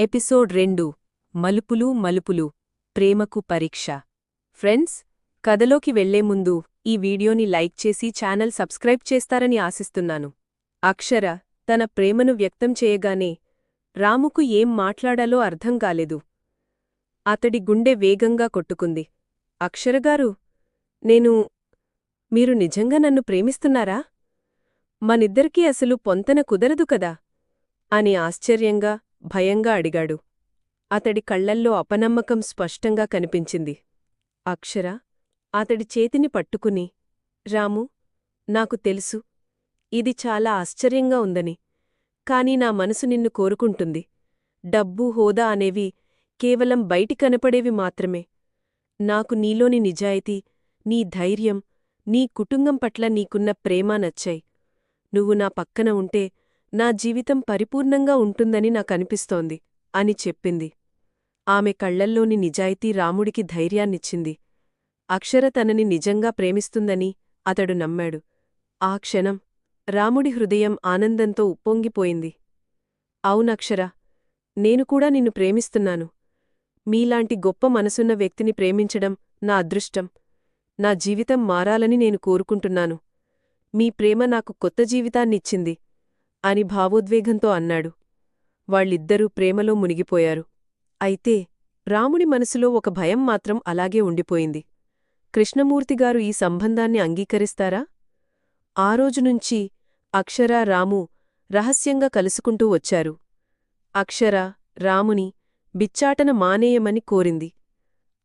Episode రెండు మలుపులు మలుపులు ప్రేమకు పరీక్ష. ఫ్రెండ్స్ కథలోకి వెళ్ళే ముందు ఈ వీడియోని లైక్ చేసి ఛానల్ సబ్స్క్రైబ్ చేస్తారని ఆశిస్తున్నాను. అక్షర తన ప్రేమను వ్యక్తం చేయగానే రాముకు ఏం మాట్లాడాలో అర్థం కాలేదు. అతడి గుండె వేగంగా కొట్టుకుంది. అక్షరగారు నేను మీరు నిజంగా నన్ను ప్రేమిస్తున్నారా? మనిద్దరికీ అసలు పొంతన కుదరదు కదా? అని ఆశ్చర్యంగా భయంగా అడిగాడు. అతడి కళ్ళల్లో అపనమ్మకం స్పష్టంగా కనిపించింది. అక్షర అతడి చేతిని పట్టుకుని రాము నాకు తెలుసు. ఇది చాలా ఆశ్చర్యంగా ఉందని. కాని నా మనసు నిన్ను కోరుకుంటుంది. డబ్బు హోదా అనేవి కేవలం బయటి కనపడేవి మాత్రమే. నాకు నీలోని నిజాయితీ నీ ధైర్యం నీ కుటుంబం పట్ల నీకున్న ప్రేమ నచ్చాయి. నువ్వు నా పక్కన ఉంటే నా జీవితం పరిపూర్ణంగా ఉంటుందని నాకనిపిస్తోంది అని చెప్పింది. ఆమె కళ్ళల్లోని నిజాయితీ రాముడికి ధైర్యాన్నిచ్చింది. అక్షర తనని నిజంగా ప్రేమిస్తుందని అతడు నమ్మాడు. ఆ క్షణం రాముడి హృదయం ఆనందంతో ఉప్పొంగిపోయింది. అవునక్షర నేను కూడా నిన్ను ప్రేమిస్తున్నాను. మీలాంటి గొప్ప మనసున్న వ్యక్తిని ప్రేమించడం నా అదృష్టం. నా జీవితం మారాలని నేను కోరుకుంటున్నాను. మీ ప్రేమ నాకు కొత్త జీవితాన్నిచ్చింది. అని భావోద్వేగంతో అన్నాడు. వాళ్ళిద్దరూ ప్రేమలో మునిగిపోయారు. అయితే రాముడి మనసులో ఒక భయం మాత్రం అలాగే ఉండిపోయింది. కృష్ణమూర్తిగారు ఈ సంబంధాన్ని అంగీకరిస్తారా? ఆ రోజునుంచి అక్షర రాము రహస్యంగా కలుసుకుంటూ వచ్చారు. అక్షర రాముని బిచ్చాటన మానేయమని కోరింది.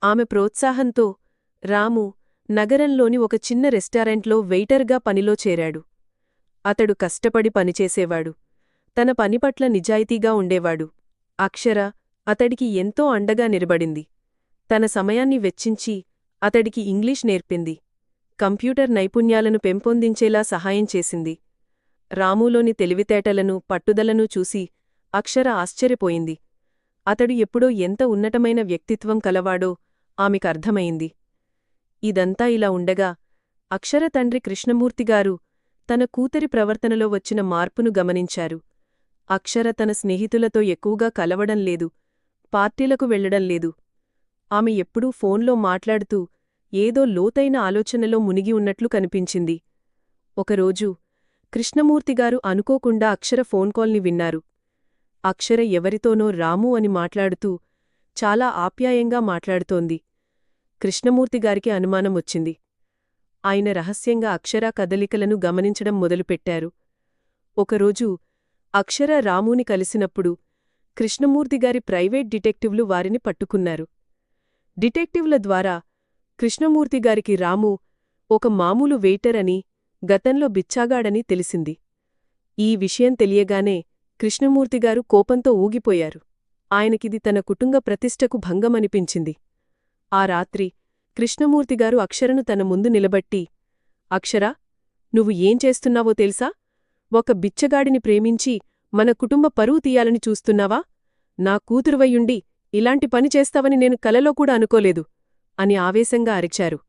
ఆమె ప్రోత్సాహంతో రాము నగరంలోని ఒక చిన్న రెస్టారెంట్లో వెయిటర్గా పనిలో చేరాడు. అతడు కష్టపడి పనిచేసేవాడు. తన పనిపట్ల నిజాయితీగా ఉండేవాడు. అక్షర అతడికి ఎంతో అండగా నిలబడింది. తన సమయాన్ని వెచ్చించి అతడికి ఇంగ్లీష్ నేర్పింది. కంప్యూటర్ నైపుణ్యాలను పెంపొందించేలా సహాయం చేసింది. రాములోని తెలివితేటలను పట్టుదలను చూసి అక్షర ఆశ్చర్యపోయింది. అతడు ఎప్పుడో ఎంత ఉన్నతమైన వ్యక్తిత్వం కలవాడో ఆమెకర్థమైంది. ఇదంతా ఇలా ఉండగా అక్షర తండ్రి కృష్ణమూర్తిగారు తన కూతురి ప్రవర్తనలో వచ్చిన మార్పును గమనించారు. అక్షర తన స్నేహితులతో ఎక్కువగా కలవడం లేదు పార్టీలకు వెళ్ళడం లేదు. ఆమె ఎప్పుడూ ఫోన్లో మాట్లాడుతూ ఏదో లోతైన ఆలోచనలో మునిగి ఉన్నట్లు కనిపించింది. ఒకరోజు కృష్ణమూర్తిగారు అనుకోకుండా అక్షర ఫోన్ కాల్ని విన్నారు. అక్షర ఎవరితోనో రాము అని మాట్లాడుతూ చాలా ఆప్యాయంగా మాట్లాడుతోంది. కృష్ణమూర్తిగారికి అనుమానం వచ్చింది. ఆయన రహస్యంగా అక్షర కదలికలను గమనించడం మొదలుపెట్టారు. ఒకరోజు అక్షర రాముని కలిసినప్పుడు కృష్ణమూర్తిగారి ప్రైవేట్ డిటెక్టివ్లు వారిని పట్టుకున్నారు. డిటెక్టివ్ల ద్వారా కృష్ణమూర్తిగారికి రాము ఒక మామూలు వెయిటర్ అని గతంలో బిచ్చాగాడని తెలిసింది. ఈ విషయం తెలియగానే కృష్ణమూర్తిగారు కోపంతో ఊగిపోయారు. ఆయనకిది తన కుటుంబ ప్రతిష్టకు భంగమనిపించింది. ఆ రాత్రి కృష్ణమూర్తిగారు అక్షరను తన ముందు నిలబట్టి అక్షరా నువ్వు ఏం చేస్తున్నావో తెలుసా? ఒక బిచ్చగాడిని ప్రేమించి మన కుటుంబ పరువు తీయాలని చూస్తున్నావా? నా కూతురువయ్యుండి ఇలాంటి పని చేస్తావని నేను కలలో కూడా అనుకోలేదు అని ఆవేశంగా అరిచారు.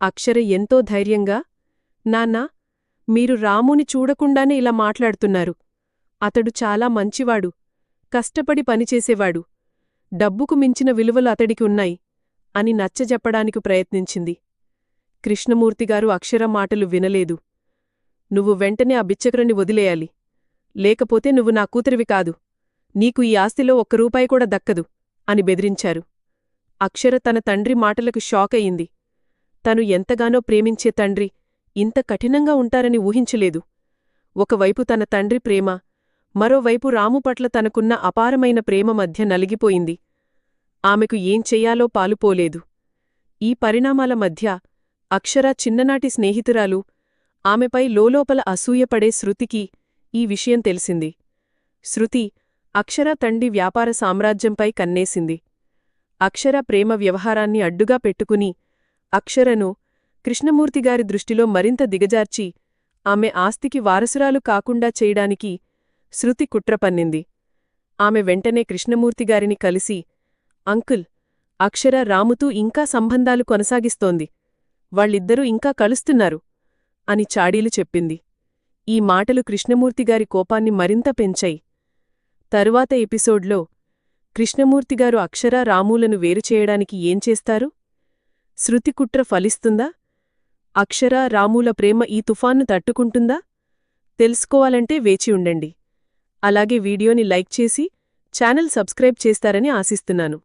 అక్షర ఎంతో ధైర్యంగా నాన్నా మీరు రాముని చూడకుండానే ఇలా మాట్లాడుతున్నారు. అతడు చాలా మంచివాడు కష్టపడి పనిచేసేవాడు. డబ్బుకు మించిన విలువలు అతడికి ఉన్నాయి. అని నచ్చజెప్పడానికి ప్రయత్నించింది. కృష్ణమూర్తిగారు అక్షర మాటలు వినలేదు. నువ్వు వెంటనే ఆ బిచ్చకరుణ్ణి వదిలేయాలి. లేకపోతే నువ్వు నా కూతురివి కాదు. నీకు ఈ ఆస్తిలో ఒక్క రూపాయి కూడా దక్కదు అని బెదిరించారు. అక్షర తన తండ్రి మాటలకు షాక్ అయింది. తను ఎంతగానో ప్రేమించే తండ్రి ఇంత కఠినంగా ఉంటారని ఊహించలేదు. ఒకవైపు తన తండ్రి ప్రేమ మరోవైపు రాము పట్ల తనకున్న అపారమైన ప్రేమ మధ్య నలిగిపోయింది. ఆమెకు ఏం చెయ్యాలో పాలుపోలేదు ఈ పరిణామాల మధ్య అక్షర చిన్ననాటి స్నేహితురాలు ఆమెపై లోలోపల అసూయపడే శృతికి ఈ విషయం తెలిసింది. శృతి అక్షర తండ్రి వ్యాపార సామ్రాజ్యంపై కన్నేసింది. అక్షర ప్రేమ వ్యవహారాన్ని అడ్డుగా పెట్టుకుని అక్షరను కృష్ణమూర్తిగారి దృష్టిలో మరింత దిగజార్చి ఆమె ఆస్తికి వారసురాలు కాకుండా చేయడానికి శృతి కుట్రపన్నింది ఆమె వెంటనే కృష్ణమూర్తిగారిని కలిసి అంకుల్ అక్షర రాముతూ ఇంకా సంబంధాలు కొనసాగిస్తోంది. వాళ్ళిద్దరూ ఇంకా కలుస్తున్నారు అని చాడీలు చెప్పింది. ఈ మాటలు కృష్ణమూర్తిగారి కోపాన్ని మరింత పెంచాయి. తరువాత ఎపిసోడ్లో కృష్ణమూర్తిగారు అక్షర రాములను వేరుచేయడానికి ఏం చేస్తారు? శృతికుట్ర ఫలిస్తుందా? అక్షర రాముల ప్రేమ ఈ తుఫాన్ను తట్టుకుంటుందా? తెలుసుకోవాలంటే వేచి ఉండండి. అలాగే వీడియోని లైక్ చేసి ఛానల్ సబ్స్క్రైబ్ చేస్తారని ఆశిస్తున్నాను.